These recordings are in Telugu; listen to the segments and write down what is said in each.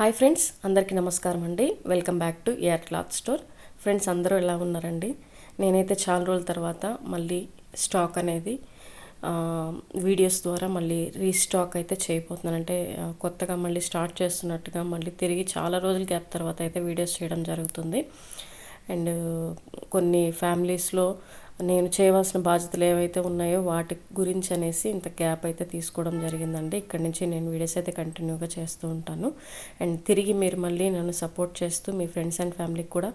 హాయ్ ఫ్రెండ్స్ అందరికీ నమస్కారం అండి. Welcome back to air cloth store. Friends అందరూ ఎలా ఉన్నారండి? నేనైతే చాలా రోజుల తర్వాత మళ్ళీ స్టాక్ అనేది వీడియోస్ ద్వారా మళ్ళీ రీస్టాక్ అయితే చేయబోతున్నాను. అంటే కొత్తగా మళ్ళీ స్టార్ట్ చేస్తున్నట్టుగా మళ్ళీ తిరిగి చాలా రోజుల గ్యాప్ తర్వాత అయితే వీడియోస్ చేయడం జరుగుతుంది. అండ్ కొన్ని ఫ్యామిలీస్లో నేను చేయవలసిన బాధ్యతలు ఏవైతే ఉన్నాయో వాటి గురించి అనేసి ఇంత గ్యాప్ అయితే తీసుకోవడం జరిగిందండి. ఇక్కడ నుంచి నేను వీడియోస్ అయితే కంటిన్యూగా చేస్తూ ఉంటాను. అండ్ తిరిగి మీరు మళ్ళీ నన్ను సపోర్ట్ చేస్తూ మీ ఫ్రెండ్స్ అండ్ ఫ్యామిలీకి కూడా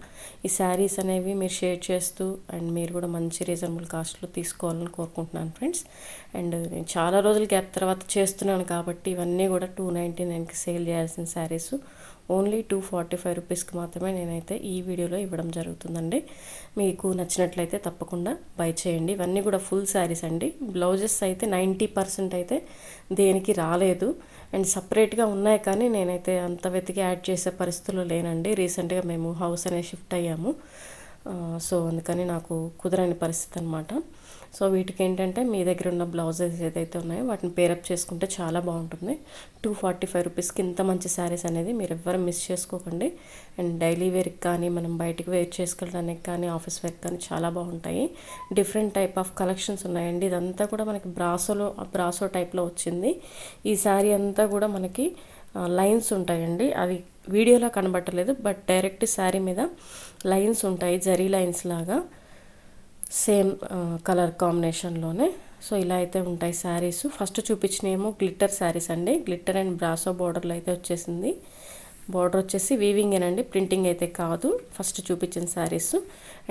ఈ శారీస్ అనేవి మీరు షేర్ చేస్తూ అండ్ మీరు కూడా మంచి రీజనబుల్ కాస్ట్లో తీసుకోవాలని కోరుకుంటున్నాను ఫ్రెండ్స్. అండ్ నేను చాలా రోజుల గ్యాప్ తర్వాత చేస్తున్నాను కాబట్టి ఇవన్నీ కూడా టూ నైంటీ నైన్కి సేల్ చేయాల్సిన saris only two forty five రూపీస్కి మాత్రమే నేనైతే ఈ వీడియోలో ఇవ్వడం జరుగుతుందండి. మీకు నచ్చినట్లయితే తప్పకుండా బై చేయండి. ఇవన్నీ కూడా ఫుల్ శారీస్ అండి. బ్లౌజెస్ అయితే నైంటీ పర్సెంట్ అయితే దేనికి రాలేదు. అండ్ సపరేట్గా ఉన్నాయి కానీ నేనైతే అంత వెతికి యాడ్ చేసే పరిస్థితుల్లో లేనండి. రీసెంట్గా మేము హౌస్ అనే షిఫ్ట్ అయ్యాము. సో అందుకని నాకు కుదరని పరిస్థితి అనమాట సో వీటికి ఏంటంటే మీ దగ్గర ఉన్న బ్లౌజెస్ ఏదైతే ఉన్నాయో వాటిని పేరప్ చేసుకుంటే చాలా బాగుంటుంది. టూ ఫార్టీ ఫైవ్ రూపీస్కి ఇంత మంచి శారీస్ అనేది మీరు ఎవ్వరు మిస్ చేసుకోకండి. అండ్ డైలీ వేర్కి కానీ మనం బయటకు వేర్ చేసుకెళ్ళడానికి కానీ ఆఫీస్ వేర్కి కానీ చాలా బాగుంటాయి. డిఫరెంట్ టైప్ ఆఫ్ కలెక్షన్స్ ఉన్నాయండి. ఇదంతా కూడా మనకి బ్రాసోలో బ్రాసో టైప్లో వచ్చింది. ఈ శారీ అంతా కూడా మనకి లైన్స్ ఉంటాయండి. అవి వీడియోలో కనబట్టలేదు బట్ డైరెక్ట్ శారీ మీద లైన్స్ ఉంటాయి జరీ లైన్స్ లాగా. సేమ్ కలర్ కాంబినేషన్లోనే. సో ఇలా అయితే ఉంటాయి శారీస్. ఫస్ట్ చూపించినేమో గ్లిట్టర్ శారీస్ అండి. గ్లిట్టర్ అండ్ బ్రాసో బార్డర్లో అయితే వచ్చేసింది. బార్డర్ వచ్చేసి వీవింగేనండి ప్రింటింగ్ అయితే కాదు. ఫస్ట్ చూపించిన శారీస్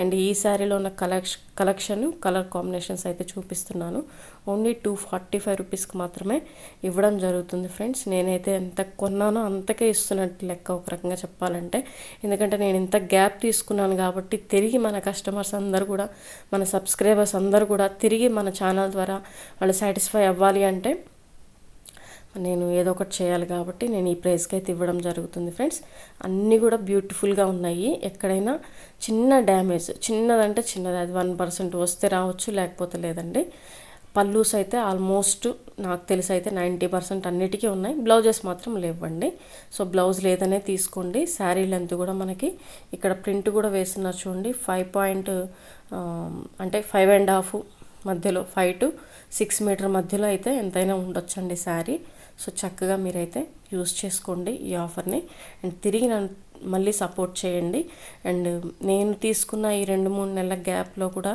అండ్ ఈ శారీలో ఉన్న కలెక్షన్ కలెక్షన్ కలర్ కాంబినేషన్స్ అయితే చూపిస్తున్నాను. ఓన్లీ టూ ఫార్టీ ఫైవ్ రూపీస్కి మాత్రమే ఇవ్వడం జరుగుతుంది ఫ్రెండ్స్ నేనైతే ఎంత కొన్నానో అంతకే ఇస్తున్నట్టు లెక్క ఒక రకంగా చెప్పాలంటే. ఎందుకంటే నేను ఇంత గ్యాప్ తీసుకున్నాను కాబట్టి తిరిగి మన కస్టమర్స్ అందరూ కూడా మన సబ్స్క్రైబర్స్ అందరూ కూడా తిరిగి మన ఛానల్ ద్వారా వాళ్ళు సాటిస్ఫై అవ్వాలి అంటే నేను ఏదో ఒకటి చేయాలి కాబట్టి నేను ఈ ప్రైస్కి అయితే ఇవ్వడం జరుగుతుంది ఫ్రెండ్స్. అన్నీ కూడా బ్యూటిఫుల్గా ఉన్నాయి. ఎక్కడైనా చిన్న డ్యామేజ్ చిన్నదంటే చిన్నది. అది వన్ పర్సెంట్ వస్తే రావచ్చు లేకపోతే లేదండి. పల్లూస్ అయితే ఆల్మోస్ట్ నాకు తెలిసి అయితే నైంటీ పర్సెంట్ అన్నిటికీ ఉన్నాయి. బ్లౌజెస్ మాత్రం లేవండి. సో బ్లౌజ్ లేదనే తీసుకోండి. శారీ లెంత్ కూడా మనకి ఇక్కడ ప్రింట్ కూడా వేస్తున్నారు చూడండి. ఫైవ్ పాయింట్ అంటే ఫైవ్ అండ్ హాఫ్ మధ్యలో ఫైవ్ టు సిక్స్ మీటర్ మధ్యలో అయితే ఎంతైనా ఉండొచ్చండి శారీ. సో చక్కగా మీరైతే యూస్ చేసుకోండి ఈ ఆఫర్ని. అండ్ తిరిగి నన్ను మళ్ళీ సపోర్ట్ చేయండి. అండ్ నేను తీసుకున్న ఈ రెండు మూడు నెలల గ్యాప్లో కూడా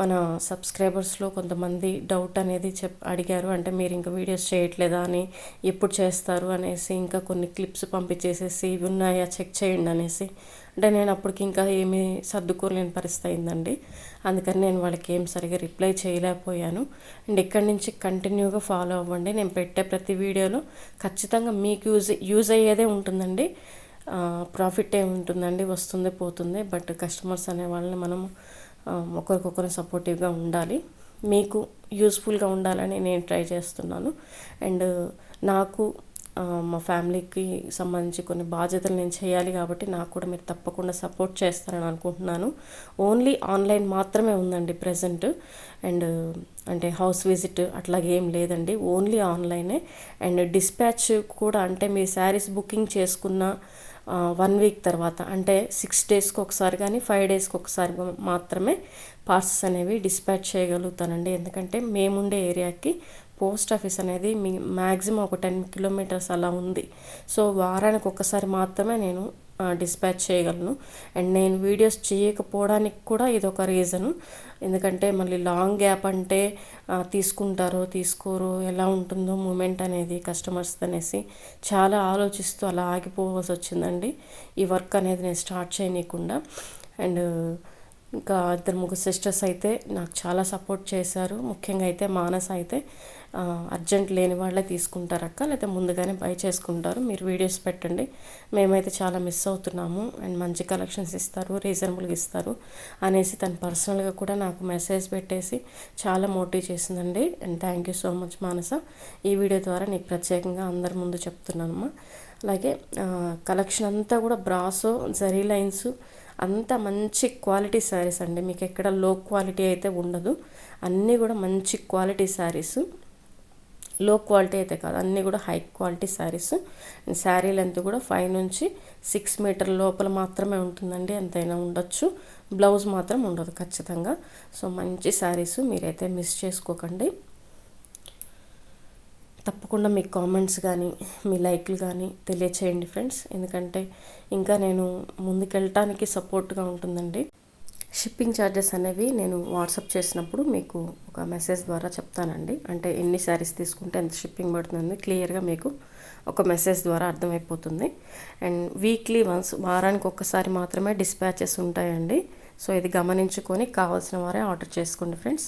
మన సబ్స్క్రైబర్స్లో కొంతమంది డౌట్ అనేది చెప్ అడిగారు. అంటే మీరు ఇంకా వీడియోస్ చేయట్లేదా అని ఎప్పుడు చేస్తారు అనేసి ఇంకా కొన్ని క్లిప్స్ పంపించేసేసి ఇవి ఉన్నాయా? చెక్ చేయండి అనేసి. అంటే నేను అప్పటికి ఇంకా ఏమీ సర్దుకోలేని పరిస్థితి అయిందండి. అందుకని నేను వాళ్ళకి ఏం సరిగా రిప్లై చేయలేకపోయాను. అండ్ ఇక్కడి నుంచి కంటిన్యూగా ఫాలో అవ్వండి. నేను పెట్టే ప్రతి వీడియోలో ఖచ్చితంగా మీకు యూజ్ యూజ్ అయ్యేదే ఉంటుందండి. ప్రాఫిట్ ఏముంటుందండి వస్తుంది పోతుంది. బట్ కస్టమర్స్ అనే వాళ్ళని మనం ఒకరికొకరు సపోర్టివ్గా ఉండాలి. మీకు యూస్ఫుల్గా ఉండాలని నేను ట్రై చేస్తున్నాను. అండ్ నాకు మా ఫ్యామిలీకి సంబంధించి కొన్ని బాధ్యతలు నేను చేయాలి కాబట్టి నాకు కూడా మీరు తప్పకుండా సపోర్ట్ చేస్తారని అనుకుంటున్నాను. ఓన్లీ ఆన్లైన్ మాత్రమే ఉందండి ప్రజెంట్. అండ్ అంటే హౌస్ విజిట్ అట్లాగే ఏం లేదండి. ఓన్లీ ఆన్లైనే. అండ్ డిస్పాచ్ కూడా అంటే మీ శారీస్ బుకింగ్ చేసుకున్న వన్ వీక్ తర్వాత అంటే సిక్స్ డేస్కి ఒకసారి కానీ ఫైవ్ డేస్కి ఒకసారి మాత్రమే పార్సెస్ అనేవి డిస్పాచ్ చేయగలుగుతానండి. ఎందుకంటే మేముండే ఏరియాకి పోస్ట్ ఆఫీస్ అనేది మీ మ్యాక్సిమం ఒక టెన్ కిలోమీటర్స్ అలా ఉంది. సో వారానికి ఒక్కసారి మాత్రమే నేను డిస్పాచ్ చేయగలను. అండ్ నేను వీడియోస్ చేయకపోవడానికి కూడా ఇది ఒక రీజను ఎందుకంటే మళ్ళీ లాంగ్ గ్యాప్ అంటే తీసుకుంటారో తీసుకోరో ఎలా ఉంటుందో మూమెంట్ అనేది కస్టమర్స్ అనేసి చాలా ఆలోచిస్తూ అలా ఆగిపోవాల్సి వచ్చిందండి. ఈ వర్క్ అనేది నేను స్టార్ట్ చేయనీయకుండా. అండ్ ఇంకా ఇద్దరు ముగ్గురు సిస్టర్స్ అయితే నాకు చాలా సపోర్ట్ చేశారు. ముఖ్యంగా అయితే మానస అయితే అర్జెంట్ లేని వాళ్ళే తీసుకుంటారు అక్క. లేకపోతే ముందుగానే బై చేసుకుంటారు. మీరు వీడియోస్ పెట్టండి. మేమైతే చాలా మిస్ అవుతున్నాము. అండ్ మంచి కలెక్షన్స్ ఇస్తారు రీజనబుల్గా ఇస్తారు అనేసి తను పర్సనల్గా కూడా నాకు మెసేజ్ పెట్టేసి చాలా మోటివ్ చేసిందండి. And thank you so much Manasa. ఈ వీడియో ద్వారా నీకు ప్రత్యేకంగా అందరి ముందు చెప్తున్నానమ్మా. అలాగే కలెక్షన్ అంతా కూడా బ్రాసో జరీ లైన్స్ అంత మంచి క్వాలిటీ శారీస్ అండి. మీకు ఎక్కడ లో క్వాలిటీ అయితే ఉండదు. అన్నీ కూడా మంచి క్వాలిటీ శారీస్. లో క్వాలిటీ అయితే కాదు. అన్నీ కూడా high quality saris. Sari length కూడా ఫైవ్ నుంచి సిక్స్ మీటర్ లోపల మాత్రమే ఉంటుందండి. ఎంతైనా ఉండొచ్చు. బ్లౌజ్ మాత్రం ఉండదు ఖచ్చితంగా. సో మంచి శారీస్ మీరైతే మిస్ చేసుకోకండి. తప్పకుండా మీ కామెంట్స్ కానీ మీ లైక్లు కానీ తెలియచేయండి ఫ్రెండ్స్ ఎందుకంటే ఇంకా నేను ముందుకెళ్ళటానికి సపోర్ట్గా ఉంటుందండి. షిప్పింగ్ ఛార్జెస్ అనేవి నేను వాట్సాప్ చేసినప్పుడు మీకు ఒక మెసేజ్ ద్వారా చెప్తానండి. అంటే ఎన్ని శారీస్ తీసుకుంటే ఎంత షిప్పింగ్ పడుతుంది క్లియర్గా మీకు ఒక మెసేజ్ ద్వారా అర్థమైపోతుంది. అండ్ వీక్లీ వన్స్ వారానికి ఒక్కసారి మాత్రమే డిస్పాచెస్ ఉంటాయండి. సో ఇది గమనించుకొని కావాల్సిన వారే ఆర్డర్ చేసుకోండి ఫ్రెండ్స్